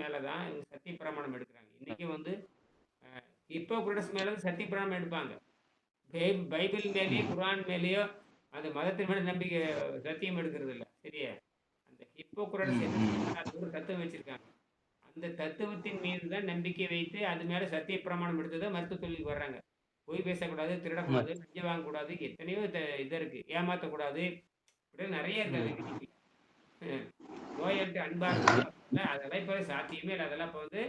மேல தான் சத்திய பிரமாணம் எடுக்கிறாங்க. இன்னைக்கு வந்து ஹிப்போக்ரட்டஸ் மேல தான் சத்திய பிரமாணம் எடுப்பாங்க. பைபிள் மேலேயோ குரான் மேலேயோ அந்த மதத்தின் மேல நம்பிக்கை சத்தியம் எடுக்கிறது இல்ல. சரியா? அந்த. அது ஒரு தத்துவம் வச்சிருக்காங்க. அந்த தத்துவத்தின் மீது தான் நம்பிக்கை வைத்து அது மேல சத்திய பிரமாணம் எடுத்ததை மருத்துவ தொழிலுக்கு வர்றாங்க. பொய் பேசக்கூடாது திருடக்கூடாது லஞ்சம் வாங்கக்கூடாது எத்தனையோ இது இருக்கு. ஏமாத்தக்கூடாது. இப்படி நிறைய இருக்கு அது இன்னைக்கு. இருக்கணும் அதெல்லாம் இப்ப சாத்தியமே இல்லை. அதெல்லாம் இப்ப வந்து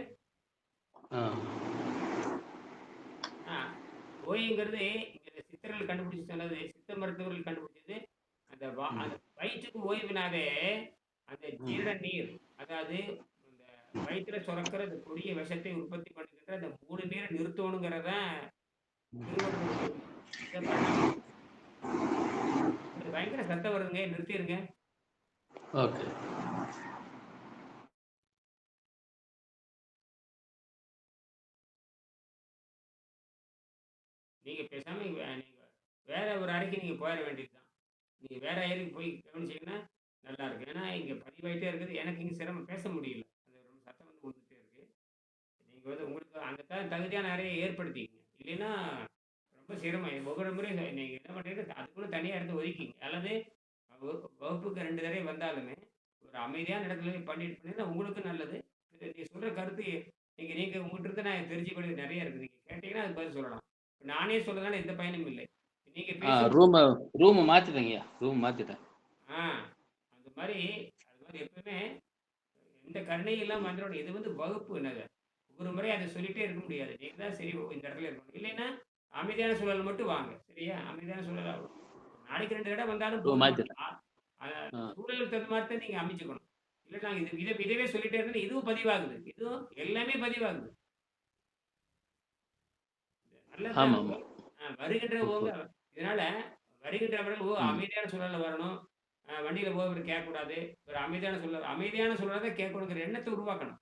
நோய்ங்கிறது இங்க சித்தர்கள் கண்டுபிடிச்சு சொன்னது சித்த மருத்துவர்கள் கண்டுபிடிச்சது. அந்த அந்த வயிற்றுக்கு ஓய்வுனாவே அந்த ஜீரண நீர் அதாவது அந்த வயிற்றுல சுரக்கிற அந்த கொடிய விஷத்தை உற்பத்தி பண்ணுகின்ற அந்த மூணு நீரை நிறுத்தணுங்கிறத பயங்கர சத்தம் வருதுங்க. நிறுத்திடுங்க ஓகே. நீங்கள் பேசாமல் நீங்கள் வே- வேற ஒரு அறைக்கு நீங்கள் போயிட வேண்டியதுதான். நீங்கள் வேறு அறைக்கு போய் கவனிச்சிங்கன்னா நல்லா இருக்கும். ஏன்னா இங்கே பதிவாயிட்டே இருக்குது. எனக்கு இங்கே சிரமம் பேச முடியல. அது ரொம்ப சத்தம் வந்து வந்துட்டே இருக்குது நீங்கள் வந்து உங்களுக்கு அந்த தகுதியான அறையை ஏற்படுத்திங்க இல்லைன்னா ரொம்ப சிரமம். ஒவ்வொரு முறை நீங்கள் என்ன பண்ணுறீங்க அதுக்குள்ள தனியாக இருந்து ஒதுக்கிங்க. அல்லது வகுப்பு- வகுப்புக்கு ரெண்டு தடவை வந்தாலுமே ஒரு அமைதியான இடத்துல பண்ணிட்டு பண்ணீங்கன்னா உங்களுக்கும் நல்லது. நீங்கள் சொல்கிற கருத்து நீங்கள் நீங்கள் உங்கள்கிட்ட இருந்து நான் தெரிஞ்சுக்கொள்ள நிறைய இருக்குது. நீங்கள் கேட்டிங்கன்னா அது பதில் சொல்லலாம். நானே சொல்றதுனால எந்த பயனும் இல்லை. நீங்க ரூம் ரூம் மாத்திட்டேங்கய்யா ரூம் மாத்திட்டேன். ஆ அந்த மாதிரி அது மாதிரி எப்பவுமே எந்த கருணையும் இல்லாம வந்துடணும். இது வந்து வகுப்பு என்னது? ஒரு முறை அதை சொல்லிட்டே இருக்க முடியாது. நீங்க தான் சரி இந்த இடத்துல இருக்கணும். இல்லைன்னா அமைதியான சூழல் மட்டும் வாங்க. சரியா? அமைதியான சூழல். நாளைக்கு ரெண்டு தடவை வந்தாலும். சூழலுக்கு தகுந்த மாதிரி தான் நீங்க அமைச்சுக்கணும். இல்லை நாங்க இது இதை இதவே சொல்லிட்டே இருந்தா இதுவும் பதிவாகுது. இதுவும் எல்லாமே பதிவாகுது. ஆமா ஆமா வருகின்றவங்க இதனால வருகின்றவர்கள் ஓ அமைதியான சூழல்ல வரணும். ஆ, வண்டியில போகிறவர் கேட்கக்கூடாது. ஒரு அமைதியான சூழல் அமைதியான சூழலை தான் கேட்கணுங்கிற எண்ணத்தை உருவாக்கணும்.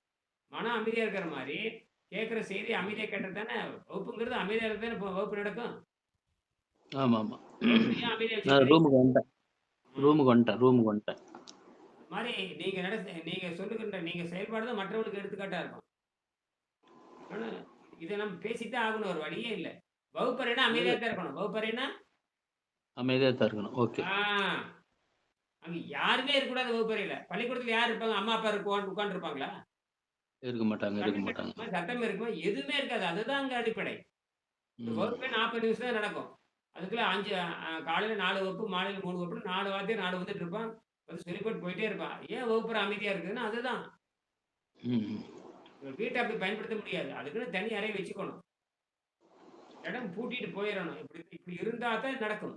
மனம் அமைதியா இருக்கிற மாதிரி கேட்குற செய்தி அமைதியா கேட்டது தானே? வகுப்புங்கிறது அமைதியா தானே இப்போ வகுப்பு நடக்கும்? ஆமா ஆமா வகுப்பு ஏன் அமைதியா நான் வச்சுக்கிறீங்க? ரூமுக்கு வந்துட்டேன். ரூமுக்கு வந்துட்டேன் ரூமுக்கு வந்துட்டேன். மாதிரி நீங்க நடத்த நீங்க சொல்லுகின்ற நீங்க செயல்பாடு தான் மற்றவங்களுக்கு எடுத்துக்காட்டா இருக்கும். ஆனா, இதை நம்ம பேசித்தான் ஆகணும் ஒரு வழியே இல்லை. வகுப்பறைனா அமைதியா தான் இருக்கணும். வகுப்பறைனா அமைதியா தான் இருக்கணும். ஓகே. அங்க யாருமே இருக்கக்கூடாது வகுப்பறையில. பள்ளிக்கூடத்துல யார் இருப்பாங்க? அம்மா அப்பா இருக்கு உட்காந்து இருப்பாங்களா இருக்க மாட்டாங்க இருக்க மாட்டாங்க. சட்டம் இருக்குமா? எதுவுமே இருக்காது. அதுதான் அங்க அடிப்படை. வகுப்பே நாற்பது நிமிஷம் தான் நடக்கும். அதுக்குள்ள அஞ்சு காலையில நாலு வகுப்பு மாலையில மூணு வகுப்பு நாலு வாத்தியார் நாலு வந்துட்டு இருப்பான். வந்து சொல்லி போட்டு போயிட்டே இருப்பான். ஏன் வகுப்பறை அமைதியா இருக்குதுன்னா அதுதான். வீட்டை அப்படி பயன்படுத்த முடியாது. அதுக்குன்னு தனி அறை வச்சுக்கணும். இடம் பூட்டிட்டு போயிடணும். இப்படி இப்படி இருந்தா தான் நடக்கும்.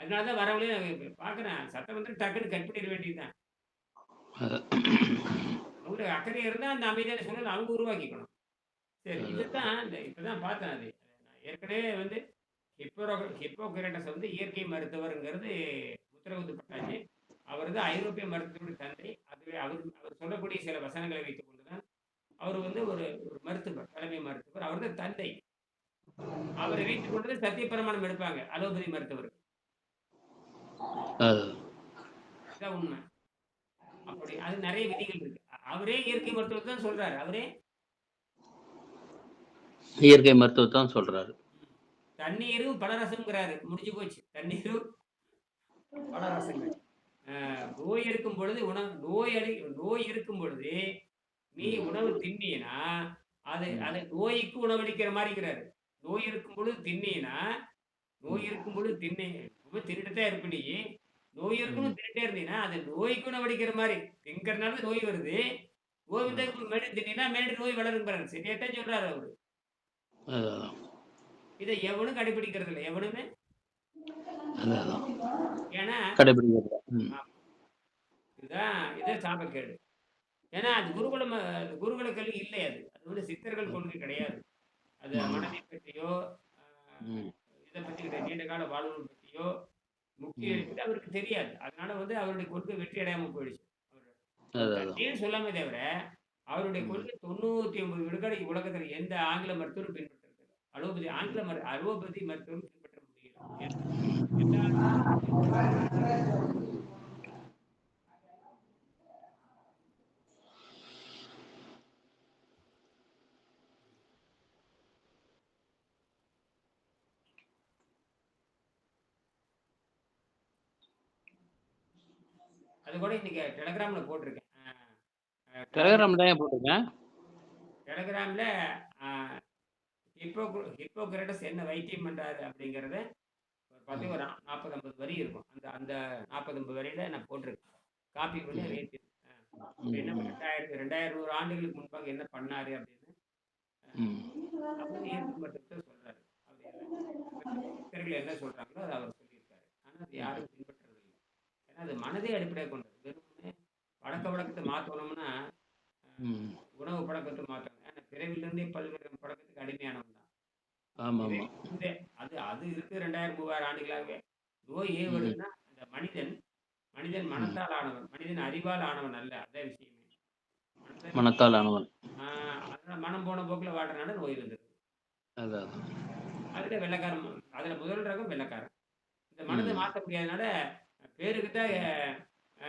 அதனால தான் வரவங்களே நான் பார்க்குறேன் சட்டம் வந்து டக்குன்னு கட் பண்ணிட வேண்டியதுதான். அவங்களுக்கு அக்கறை இருந்தால் அந்த அமைதியான சூழல் அவங்க உருவாக்கிக்கணும். சரி. இதுதான் இந்த இப்பதான் பார்த்தேன் அது. நான் ஏற்கனவே வந்து ஹிப்போ ஹிப்போகிரட்டஸ் வந்து இயற்கை மருத்துவருங்கிறது முத்திரகுத்து பட்டாச்சு. அவர் தான் ஐரோப்பிய மருத்துவருடைய தந்தை அதுவே அவர் அவர் சொல்லக்கூடிய சில வசனங்களை வைத்துக் கொண்டுதான் அவர் வந்து ஒரு ஒரு மருத்துவர் தலைமை மருத்துவர். அவர் தான் தந்தை. அவரை வைத்துக் கொண்டு சத்தியப்பிரமாணம் எடுப்பாங்க அலோபதி மருத்துவர். உண்மை. அப்படி அது நிறைய விதிகள் இருக்கு. அவரே இயற்கை மருத்துவத்தை தான் சொல்றாரு. அவரே இயற்கை மருத்துவத்தான் சொல்றாரு. தண்ணீரும் பலரசம்ங்கிறாரு முடிஞ்சு போச்சு. தண்ணீரும் பலரசங்கள் ஆஹ் நோய் இருக்கும் பொழுது உணவு நோய் அடை நோய் இருக்கும் பொழுது நீ உணவு தின்னீனா அது அது நோய்க்கு உணவளிக்கிற மாதிரிங்கிறாரு நோய் இருக்கும் பொழுது தின்னீனா நோய் இருக்கும் பொழுது தின்னே இருப்ப நீ. நோய் இருக்கணும் தின்னுட்டே இருந்தீங்கன்னா அது நோய்க்கு உணவளிக்கிற மாதிரி. திங்கிறனால நோய் வருது. கோவிந்தக்கு மேடு தின்னா மேடு நோய் வளருங்கிறாரு சரியாத்தான் சொல்றாரு அவரு. இதை எவனும் கடைபிடிக்கிறது இல்லை. எவனுமே? ஏன்னா. இதுதான் இதே சாபக்கேடு. ஏன்னா அது குருகுலம் குருகுல கல்வி இல்லை அது. அது வந்து சித்தர்கள் கொள்கை கிடையாது. அது. மனதை பற்றியோ. இதை பற்றி நீண்ட கால வாழ்வு பற்றியோ முக்கிய அவருக்கு தெரியாது. அதனால வந்து அவருடைய கொள்கை வெற்றி அடையாம போயிடுச்சு. அவர். சொல்லாமே தவிர அவருடைய. கொள்கை தொண்ணூத்தி ஒன்பது விழுக்காடு உலகத்தில் எந்த ஆங்கில மருத்துவரும் பின்பற்றுறது அலோபதி ஆங்கில மரு அலோபதி மருத்துவரும் பின்பற்ற முடியல. அது கூட இன்னைக்கு டெலகிராம்ல போட்டிருக்கேன். அ அ டெலகிராம் டெலகிராம் தான் ஏன் போட்டிருக்கேன்? டெலகிராம்ல அ ஹிப்போக்ர ஹிப்போக்ரட்டஸ் என்ன வைத்தியம் பண்றாரு அப்படிங்கிறத ஒரு. பார்த்தீங்கன்னா ஒரு 40, 50 வரி இருக்கும். அந்த அந்த 40, 50 வரியில நான் போட்டிருக்கேன். காப்பி பண்ணி ம், என்ன ம். 2000 2100 ஆண்டுகளுக்கு முன்பாக என்ன பண்ணாரு அப்படின்னு. அ ம். அவரு இயற்கை மருத்துவத்த சொல்றாரு. என்ன சொல்றாங்களோ அத அவர் சொல்லியிருக்காரு. ஆனா அது. யாரும் அது மனதை அடிப்படையாகக் கொண்டது. வெறுமனே பழக்கவழக்கத்த மாத்தணும்னா, அ ம். உணவு பழக்கத்த மாத்தணும். ஏன்னா பிறவிலிருந்தே பல்வேறு பழக்கத்துக்கு அடிமையானவன் தான். அது அது இருக்கு 2000, 3000 ஆண்டுகளாகவே. நோய். வருதுன்னா, அந்த மனிதன் மனிதன். மனத்தால் ஆனவன். மனிதன் அறிவால் ஆனவன் அல்ல. அதான் விஷயமே. மனத்தால் ஆனவன். அதனால மனம் போன போக்குல வாழ்றனால நோய் அதான். அதுல வெள்ளைக்காரன் அதுல முதல் ரகம் வெள்ளைக்காரன். இந்த மனத ம். மாத்த முடியாதனால பேருக்கு தான் அ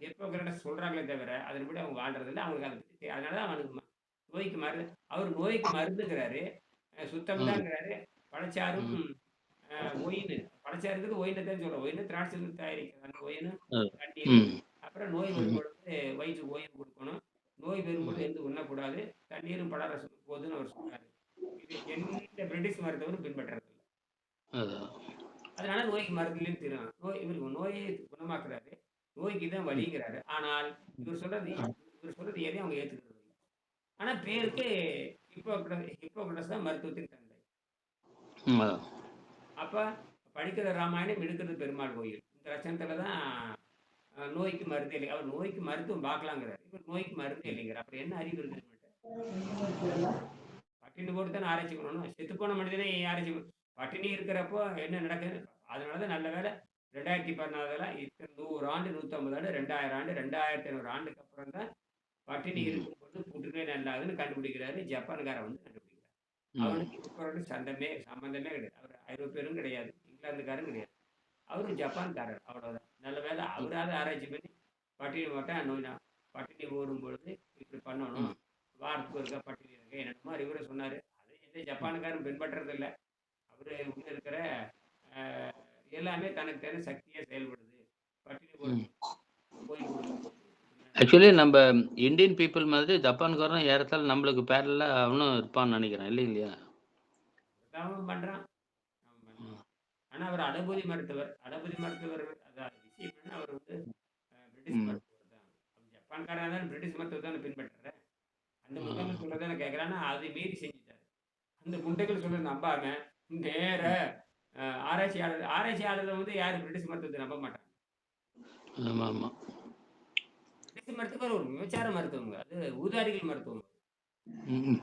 ஹிப்போக்ரட்டஸ் சொல்றாங்களே தவிர, அதன்படி அவங்க வாழ்றதில்ல. அவங்களுக்கு அத பத்தி அதனால தான் அவனுக்கு நோய்க்கு மருந்து அவரு நோய்க்கு மருந்துங்கிறாரு. சுத்தம் ம். தாங்கிறாரு. பழச்சாறும் ம். அ ஒயினு. பழச்சாறுங்கிறது ஒயின தான் சொல்றோம். ஒயினு திராட்சையிலிருந்து தயாரிக்கிறது. அந்த ஒயினு. ம். அப்புறம் நோய். வரும்பொழுது வயிற்றுக்கு ஓய்வு குடுக்கணும். நோய் வரும்பொழுது. எதுவும் உண்ணக்கூடாது. தண்ணீரும் பழரசமும் போதும்னு அவர் சொல்றாரு. இது எந்த பிரிட்டிஷ் மருத்துவரும் பின்பற்றதில்ல. அதான். அதனால நோய்க்கு மருந்துலயும் தீரும். நோய் இவரு நோயை குணமாக்குறாரு. நோய்க்கு தான் ம். வலிங்கிறாரு. ஆனால் இவர் சொல்றது. இவர் சொல்றது எதையும் அவங்க ஏத்துக்கிறது இல்ல. ஆனா பேருக்கு ஹிப்போக்ர ஹிப்போக்ரட்டஸ் தான் மருத்துவத்தின் தந்தை. அப்ப படிக்கிற ராமாயணம், எடுக்கிறது பெருமாள் கோயில். இந்த லட்சணத்துல தான் நோய்க்கு மருந்தே இல்லை. அவர் நோய்க்கு மருத்துவம் பார்க்கலாங்கிறாரு. இவர் நோய்க்கு மருந்தே இல்லைங்கிறார். அப்புறம் என்ன அறிவு இருக்கு? பட்டினி போட்டு தானே ஆராய்ச்சி பண்ணணும். செத்துப்போன மனிதனை ஆராய்ச்சி பட்டினி இருக்கிறப்போ என்ன நடக்குது? அதனால தான் நல்ல வேளை 2014ல இத்தன 100 ஆண்டு, 150 ஆண்டு, 2000 ஆண்டு, 2500 ஆண்டுக்கு அப்புறம் தான் பட்டினி. இருக்கும்போது புற்றுநோய் நல்லாகுதுன்னு கண்டுபிடிக்கிறாரு. ஜப்பான்காரன் வந்து கண்டுபிடிக்கிறான். ம். அவனுக்கு சண்டமே சம்மந்தமே கிடையாது. அவரு ஐரோப்பியரும் கிடையாது. இங்கிலாந்துக்காரரும் கிடையாது. அவரு ஜப்பான்காரர். அவ்வளவுதான். நல்ல வேளை ம். அவராவது ஆராய்ச்சி பண்ணி பட்டினி போட்டா நோய். பட்டினி ஓடும்பொழுது இப்படி பண்ணணும். வாரத்துக்கு ஒருக்கா பட்டினி இருங்க. என்னென்னமோ அறிவுரை சொன்னாரு. அதை எந்த ம். ஜப்பான்காரன் பின்பற்றதில்ல. அவரு உள்ள இருக்கிற எல்லாமே தனக்கு தெரிந்த சக்தியா செயல்படுது. ஆக்சுவலி நம்ப இந்தியன் பீப்பிள் மாதிரி ஜப்பான்காரனும் ஏறத்தாழ நம்மளுக்கு பேரலலா அவனும் இருப்பான்னு நெனைக்கிறேன். அதான் அவன் பண்றான். ஆனா அவர் அலோபதி மருத்துவர். அலோபதி மருத்துவர் விஷயம் அவர் வந்து பிரிட்டிஷ். மருத்துவர் தான். ஜப்பான்காரன் தானே பிரிட்டிஷ் மருத்துவத்த தானே பின்பற்றுற. அந்த ம். முட்டாள்கள் சொல்றத தானே கேட்கிறேன். ஆனா அதை மீறி செஞ்சுட்டாரு. அந்த முண்டைகள் சொல்றத நம்பாம நேர ஆராய்ச்சியாளர் ஆராய்ச்சியாளர்கள் வந்து யாரும் பிரிட்டிஷ் மருத்துவத்த நம்ப மாட்டாங்க. பிரிட்டிஷ் மருத்துவர் ஒரு விபச்சார மருத்துவங்க. அது ஊதாரிகள் மருத்துவம். ம்.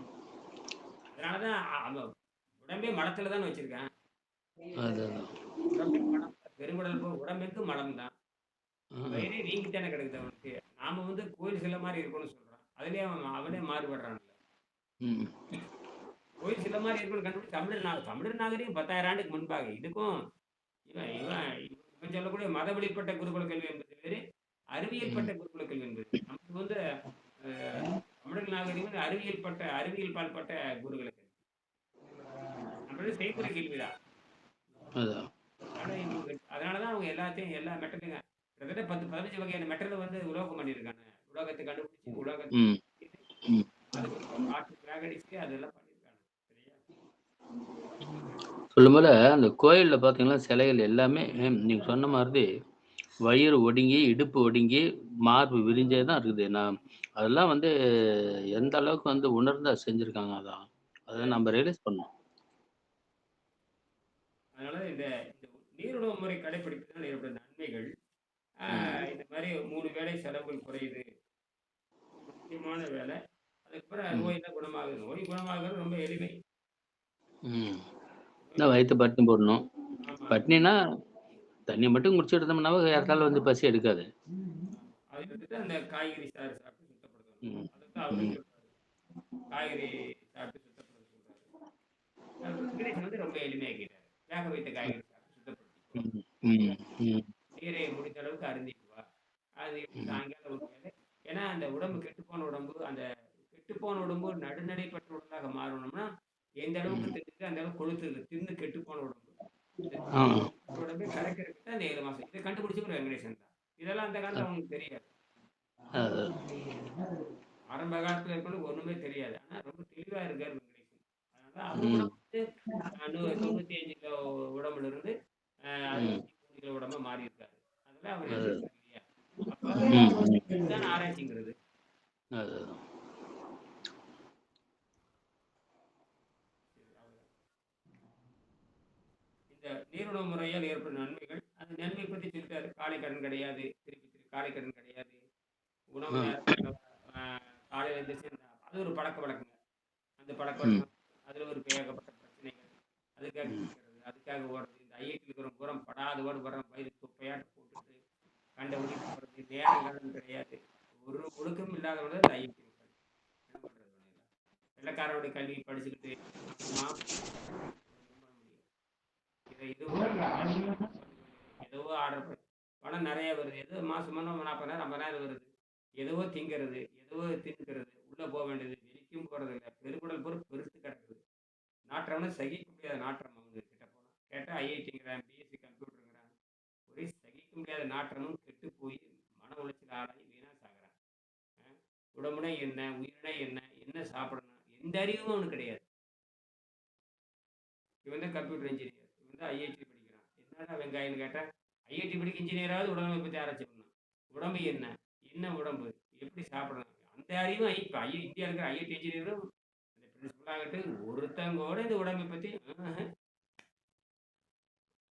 அதனால தான் அ அவன் உடம்பே மலத்துல தானே வச்சிருக்கான். பெருங்குடல் போ உடம்பெங்கும் மலம் தான். வயிறே வீங்கி தானே கிடக்குது அவனுக்கு. நாம வந்து கோயில் சிலை மாரி இருக்கணும்னு சொல்றான். அதிலயே அவன் அவனே மாறுபடுறான்ல. கோயில் சிலை மாரி இருக்கணும்னு கண்டுபிடிச்சு தமிழர் நாக தமிழர் நாகரிகம் 10,000 ஆண்டுக்கு முன்பாக. இதுக்கும் இவன் இவன் இவன் சொல்லக்கூடிய மத வழிபட்ட குருகுல கல்வி என்பது வேறு. அறிவியல். பட்ட குருகுல கல்வி என்பது. நமக்கு வந்து தமிழர் நாகரிகம் வந்து அறிவியல் பட்ட அறிவியல் பால்பட்ட குருகுல கல்வி. நம்மளது செய்முறை கேள்வி தான். அதான். அதனால இவங்க அதனால தான் அவங்க எல்லாத்தையும் எல்லா மெட்டலையும் கிட்டத்தட்ட 10, 15 வகையான மெட்டல வந்து உலோகம் பண்ணியிருக்காங்க. உலோகத்த கண்டுபிடிச்சு உலோகத்த. அதுக்கு காற்று அதெல்லாம்? சொல்லும்போல அந்த கோயில்ல பார்த்தீங்கன்னா, சிலைகள் எல்லாமே நீங்க சொன்ன மாதிரி வயிறு ஒடுங்கி, இடுப்பு ஒடுங்கி, மார்பு விரிஞ்சே தான் இருக்குது. நான் அதெல்லாம் வந்து எந்த அளவுக்கு வந்து உணர்ந்து செஞ்சிருக்காங்க அதான். அத நம்ம ரியலைஸ் பண்ணணும். அதனால இந்த நீருணவு முறை கடைபிடிப்பதால் ஏற்படும் நன்மைகள். இந்த மாரி 3 வேளை செலவுகள் குறையுது. முக்கியமான வேலை. அதுக்கப்புறம் ம். நோயெல்லாம் குணமாகுது. நோய் குணமாகுறது ரொம்ப எளிமை. என்ன வயித்த பட்டினி போடணும். ஆமா. பட்டினினா, தண்ணி மட்டும் குடிச்சிட்டு இருந்தோம்னாவே யாருக்காலும் வந்து பசி எடுக்காது. நீரை முடிந்த அளவுக்கு அருந்திட்டு வா. அது. சாயங்காலம் ஏன்னா அந்த உடம்பு கெட்டுப்போன உடம்பு, அந்த கெட்டுப்போன உடம்பு ஒரு நடுநிலைப்பட்ட உடலாக மாறணும்னா, எந்த அளவுக்கு கொழுத்து தின்னு கெட்டுப்போன உடம்பு. இந்த ஆ. உடம்பை கரைக்கிறதுக்கு தான் இந்த 7 மாசம். இத கண்டுபிடிச்சவர் வெங்கடேசன் தான். இதெல்லாம் அந்த காலத்துல அவங்களுக்கு தெரியாது. ஆரம்ப காலத்துல இருக்கவங்களுக்கு ஒண்ணுமே தெரியாது. ஆனா ரொம்ப தெளிவா இருக்காரு வெங்கடேசன் அதனால அவர் தொண்ணூத்தி அஞ்சு கிலோ உடம்புல இருந்து மூணு கிலோ உடம்பா மாறி இருக்காரு அதெல்லாம் அவர் ஆராய்ச்சிங்கிறது. இந்த நீருணவு முறையால் ஏற்படும் நன்மைகள் அந்த நன்மை பத்தி சொல்லிட்டாரு காலை கடன் கிடையாது. திருப்பி திருப்பி காலை கடன் கிடையாது. உணவு காலையில எழுந்திரிச்சு அது ஒரு பழக்க வழக்கங்க. அந்த பழக்க. வழக்கம் அதுல ஒரு ஏகப்பட்ட பிரச்சனைகள். அதுக்காக அதுக்காக ஓடுறது இந்த ஐஐடி இருக்கிற பூரம் படாத ஓடு வர வயிறு துப்பையாட்டு போட்டுட்டு கண்ட ஒடி போறது நேரம் காலம் கிடையாது. ஒரு ஒழுக்கம் இல்லாதவங்க இந்த ஐஐடி என்ன பண்றது? இவனுங்க? வெள்ளைக்காரனுடைய கல்வி படிச்சுக்கிட்டு சும்மா ஒண்ணும் பண்ண முடியாது. இதை இது ஒரு ஏதோ ஆர்டர் பண்ணி பணம் நிறைய வருது. எது மாசமான மாதம் நாற்பதாயிரம் ஐம்பதாயிரம் வருது. எதுவோ திங்கிறது எதுவோ தின்கிறது உள்ள போக வேண்டியது வெளிக்கும் போறது இல்லை. பெருகுடல் பொருள் பெருத்து கிடக்குது. நாற்றம்னு சகிக்க முடியாத நாற்றம் அவங்க கிட்ட போனா. கேட்டா ஐஐடிங்கிறான் பிஎஸ்சி கம்ப்யூட்டருங்கிறான். ஒரே சகிக்க முடியாத நாற்றமும் கெட்டு போய் மன உளைச்சல் ஆளாகி வீணாக சாகிறான். உடம்புனா என்ன உயிரினா என்ன என்ன சாப்பிடணும்? எந்த அறிவும் அவனுக்கு கிடையாது. இவன் தான் கம்ப்யூட்டர் இன்ஜினியர். இவன் தான் ஐஐடி படிக்கிறான். என்னடா வெங்காயம்னு கேட்டா ஐஐடி படிக்க இன்ஜினியராவது உடம்பை பற்றி ஆராய்ச்சி பண்ணணும் உடம்பு என்ன? என்ன உடம்பு? எப்படி சாப்பிடணும் அந்த அறிவும் ஐ இப்போ ஐ இந்தியா இருக்கிற ஐஐடி இன்ஜினியரும் இந்த பிரின்சிபலாகட்டும் ஒருத்தங்கோட இந்த உடம்பை பற்றி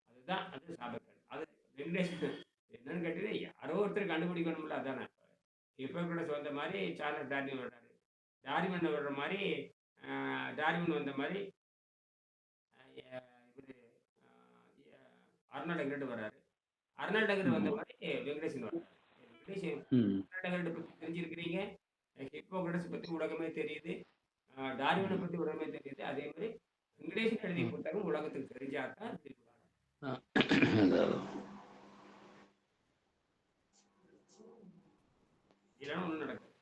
அதுதான் அது சாப்பிட்றது அது வெங்கடேஷன் என்னன்னு கேட்டீங்கன்னா யாரோ ஒருத்தர் கண்டுபிடிக்கணும்ல அதானே. இப்போ கூட சொந்த மாதிரி சார்லஸ் டார்வின் வர்றாரு. டார்வின் வர்ற மாதிரி ஆஹ், டார்வின் வந்த மாதிரி இவர் அர்னால்ட் எங்கிட்ட வர்றாரு. அர்னால்ட் எங்கிட்ட வந்த மாதிரி வெங்கடேசன் வர்றாரு. வெங்கடேசன் அர்னால்ட் பற்றி தெரிஞ்சிருக்கிறீங்க. ஹிப்போக்ரட்ஸ் பற்றி உலகமே தெரியுது. டார்வினை பற்றி உலகமே தெரியுது. அதே மாதிரி வெங்கடேசன் எழுதிய புத்தகம் உலகத்துக்கு தெரிஞ்சாதான் இல்லைன்னா ஒன்றும் நடக்காது.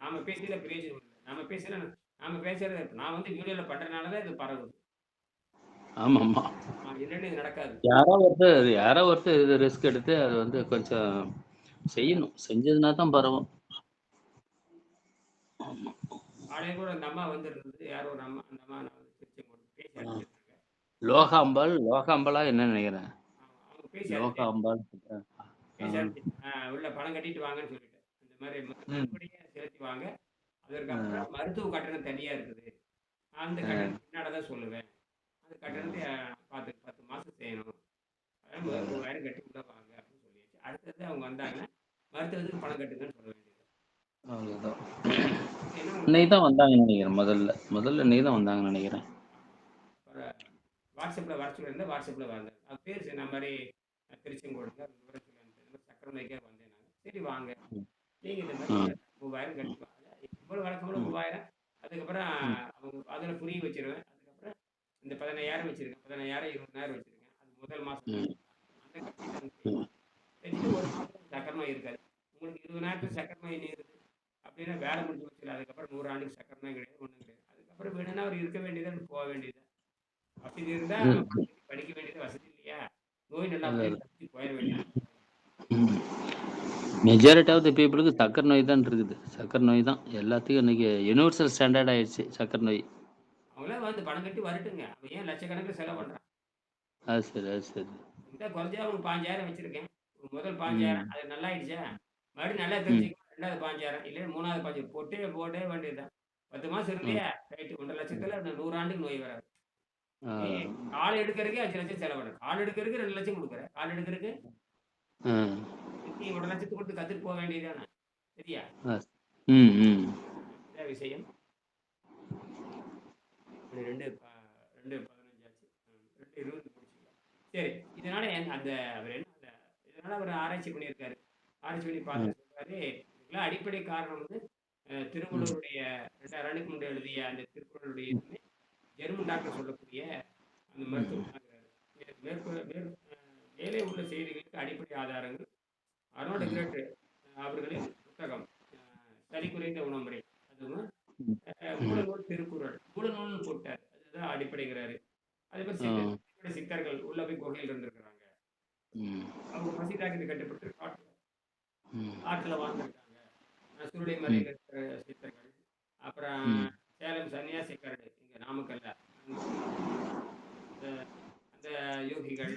நாம பேசியில பிரயோஜனம் இல்லை. நாம பேசல நாம பேசுறது நான் வந்து வீடியோல பண்றதுனால தான் இது பரவுது. இது நடக்காது. யாரோ ஒருத்தர் யாரோ ஒருத்தர் இது ரிஸ்க் எடுத்து அது வந்து கொஞ்சம் செய்யணும். செஞ்சதுன்னா தான் பரவும். லோகாம்பாள் லோகாம்பாளா என்ன நினைக்கிறேன்? லோகாம்பாள். உள்ள பணம் கட்டிட்டு வாங்கன்னு சொல்லிட்டேன் இந்த மாதிரி செலுத்தி வாங்க. அதற்கப்புறம் மருத்துவ கட்டணம் தனியா இருக்குது. அந்த கட்டணம் பின்னாடி தான் சொல்லுவேன். அந்த கட்டணத்தை பார்த்து பத்து மாசம் செய்யணும். மூவாயிரம் கட்டி உள்ள வாங்க அப்படின்னு சொல்லியாச்சு. அடுத்தது அவங்க வந்தாங்கன்னா மருத்துவத்துக்கு பணம் கட்டுங்கன்னு சொல்ல வேண்டியது. இன்னைக்கு தான் வந்தாங்கன்னு நினைக்கிறேன் முதல்ல. முதல்ல இன்னைக்கு தான் வந்தாங்கன்னு நினைக்கிறேன். வாட்ஸ்அப்பில் வர சொல்லியிருந்தேன் வாட்ஸ்அப்பில் வந்தேன். அது பேர் சொன்ன மாதிரி அஹ், திருச்செங்கோடு தான் விவரம் சொல்லி அனுப்பிச்சேன். இந்த மாதிரி சக்கரை நோய்க்கே வந்தேன் நான். சரி வாங்க. நீங்கள் இந்த மாதிரி மூவாயிரம் கட்டி வாங்க. இவ்வளோ வழக்கம்போல மூவாயிரம். அதுக்கப்புறம் அவங்க அதில் புரிய வச்சிருவேன். இந்த பதினாயிரம் வச்சிருக்கேன் பதினாயிரம் இருபதாயிரம் வச்சிருக்கேன் அது முதல் மாதம் ம். அந்த கட்டி ஒரு மாதம் சக்கரை நோய் இருக்காது. உங்களுக்கு இருபதாயிரத்துக்கு சக்கரை நோய் இருக்குது அப்படின்னா வேலை முடிஞ்சு வச்சுல அதுக்கப்புறம் நூறு ஆண்டுக்கு சக்கரை நோய் கிடையாது ஒன்றும் கிடையாது. அதுக்கப்புறம் வேணும்னா அவர் இருக்க வேண்டியது போக வேண்டியது வசதி இருந்தா. படிக்க வேண்டியது வசதி இல்லையா? நோய் நல்லா போய் போயிட வேண்டியது. மெஜாரிட்டி ஆஃப் த பீப்புளுக்கு சக்கரை நோய் தான் இருக்குது. சக்கரை நோய் தான். எல்லாத்துக்கும் இன்னைக்கு யூனிவர்சல் ஸ்டாண்டர்ட் ஆயிடுச்சு சக்கரை நோய். அவங்களாம் வந்து பணம் கட்டி வரட்டுங்க அவன் ஏன் லட்சக்கணக்கில் செலவு பண்றான் அது சரி அது சரி. இந்த குறைஞ்சா அவனுக்கு பாஞ்சாயிரம் வச்சிருக்கேன். ஒரு முதல் பாஞ்சாயிரம். அது நல்லா ஆயிடுச்சா? மறுபடியும் நல்லா தெரிஞ்சுக்கணும் ரெண்டாவது பாஞ்சாயிரம். இல்லை மூணாவது பாஞ்சாயிரம். போட்டே போட்டே வேண்டியதுதான். பத்து மாசம் இருந்தியா? ரைட்டு. ஒன்றரை லட்சத்துல அந்த நூறு ஆண்டுக்கு நோய் வராது. கால் எடுக்கிறதுக்கே அஞ்சு லட்சம் செலவு கால் எடுக்கிறதுக்கு ரெண்டு லட்சம் கொடுக்குற. கால் எடுக்கிறதுக்கு. நீ ஒன்றரை லட்சத்துக்கு கொடுத்து கத்துட்டு போக வேண்டியதுதானே. சரியா? விஷயம்? இப்படி ரெண்டு ரெண்டு பதினஞ்சாச்சு ம், ரெண்டு இருபது முடிச்சுக்கலாம் சரி இதனால என் அந்த அவர் என்ன அந்த இதனால அவர் ஆராய்ச்சி பண்ணியிருக்காரு. ஆராய்ச்சி பண்ணி பார்த்து சொல்றாரு இதுக்கெல்லாம் அடிப்படை காரணம் வந்து திருவள்ளுவருடைய ரெண்டாயிரம் ஆண்டுக்கு முன்னாடி எழுதிய அந்த திருக்குறளுடைய ஜெர்மன் டாக்டர் சொல்லக்கூடிய அந்த மேற் அஹ், மேலே உள்ள செய்திகளுக்கு அடிப்படை ஆதாரங்கள் அரோட கிரேட் அவர்களின் புத்தகம் சரி குறைந்த உணவுமுறை. அதுவும் மூலநூல் திருக்குறள். மூலநூல்னு போட்டார். அதுதான் அடிப்படைங்கிறாரு. அதே மாதிரி சித்தர்கள் உள்ள போய் குகையில் இருந்திருக்கிறாங்க. அவங்க பசி தாக்கத்தை கட்டுப்பட்டு. காட்டில் வாழ்ந்துருக்காங்க. சுருளை மலையில் இருக்கிற சித்தர்கள். அப்புறம். சேலம் சன்னியாசி கரடு இங்கே நாமக்கல்ல. அந்த யோகிகள்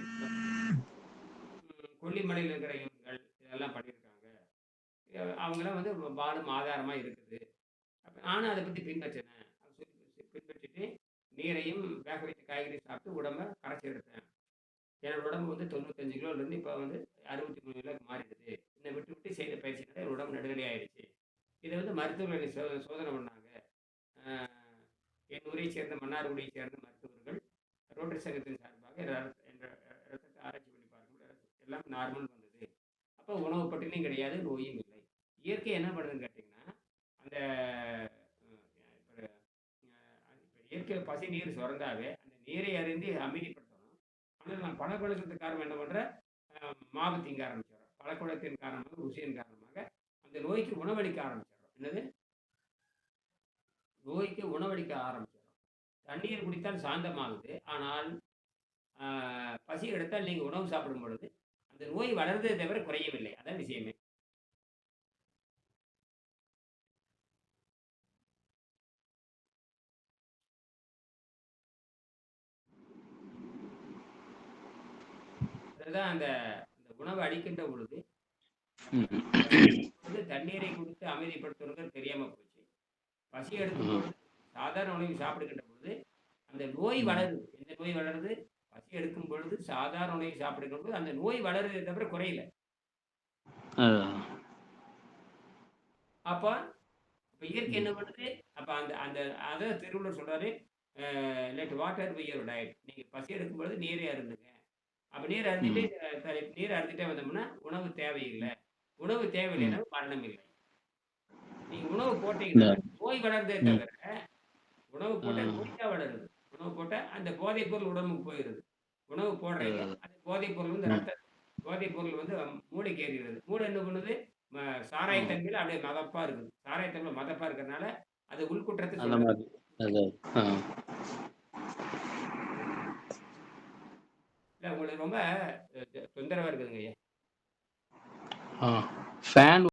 கொல்லிமலையில் இருக்கிற யோகிகள் இதெல்லாம் பண்ணியிருக்காங்க அவங்களாம் வந்து பாலும் ஆதாரமாக இருக்குது. நானும் அதை பற்றி பின்பற்றினேன். அதை சொல்லி பின்பற்றிட்டு நீரையும் வேக வைத்த காய்கறி சாப்பிட்டு உடம்ப கரைச்சி எடுத்தேன். என்னோட உடம்பு வந்து தொண்ணூத்தஞ்சு கிலோலேருந்து இப்போ வந்து அறுபத்தி மூணு கிலோக்கு மாறிடுது. என்னை விட்டு விட்டு செய்த பயிற்சினால என் உடம்பு நடுநிலை ஆயிடுச்சு. இதை வந்து மருத்துவர்கள் சோ சோதனை பண்ணாங்க. என் ஊரை சேர்ந்த மன்னார்குடியை சேர்ந்த மருத்துவர்கள் ரோட்டரி சங்கத்தின் சார்பாக ரத்தத்தை ஆராய்ச்சி பண்ணி பார்க்கும்போது எல்லாம் நார்மல் வந்தது. அப்போ உணவு பட்டினியும் கிடையாது நோயும் இல்லை. இயற்கை என்ன பண்ணுதுன்னு கேட்டிங்கன்னா அந்த இயற்கை இயற்கையில் பசி நீர் சுரந்தாவே அந்த நீரை அறிந்து அமைதிப்படுத்தணும். ஆனால் நான் பணப்பழக்கத்துக்கு காரணம் என்ன பண்ணுறேன் மாவு திங்க ஆரம்பிச்சிடறோம் பழக்கவழக்கத்தின் காரணமாக ருசியின் காரணமாக அந்த நோய்க்கு உணவளிக்க ஆரம்பிச்சிடறோம் என்னது? நோய்க்கு உணவளிக்க ஆரம்பிச்சிடறோம் தண்ணீர் குடித்தால் சாந்தமாகுது. ஆனால் பசி எடுத்தால் நீங்கள் உணவு சாப்பிடும் பொழுது அந்த நோய் வளர்ந்ததை தவிர குறையவில்லை. அதான் விஷயமே. அதுதான் அந்த அந்த உணவு அளிக்கின்ற பொழுது. வந்து தண்ணீரை குடித்து அமைதிப்படுத்தணுங்கிறது தெரியாம போச்சு. பசி எடுக்கும் பொழுது சாதாரண உணவு சாப்பிடுகின்ற பொழுது அந்த நோய் வளருது. எந்த நோய் வளருது? பசி எடுக்கும் பொழுது சாதாரண உணவை சாப்பிடுகின்ற பொழுது அந்த நோய் வளருதே தவிர குறையல. அப்போ இப்போ இயற்கை என்ன பண்ணுது? அப்போ அந்த அந்த அதை திருவள்ளுவர் சொல்றாரு let water by your diet நீங்கள் பசி எடுக்கும் பொழுது நீரே அருந்துங்க அப்போ நீர் அருந்திட்டு த- நீர் அருந்திட்டே வந்தோம்னா உணவு தேவையில்லை. உணவு தேவையில்லைன்னா மரணம் இல்லை. நீங்க உணவு போட்டீங்கன்னா நோய் வளருதே தவிர உணவு போட்டா ஆ. நோய் தான் வளருது. உணவு போட்டா அந்த போதைப் பொருள் உடம்புக்கு போயிடுது. உணவு போடுறீங்க அந்த போதைப் பொருள் வந்து ரத்த போதைப் பொருள் வந்து மூளைக்கு ஏறிடுது மூளை என்ன பண்ணுது? சாராய தன்மையில அப்படியே மதப்பா இருக்குது. சாராய தன்மையில மதப்பா இருக்கிறதுனால அது உள்குற்றத்தை அந்த சொல்லுது. மாதிரி அதான். ஆ. இல்ல உங்களுக்கு ரொம்ப தொந்தரவா இருக்குதுங்க ஐயா. ஃபேன்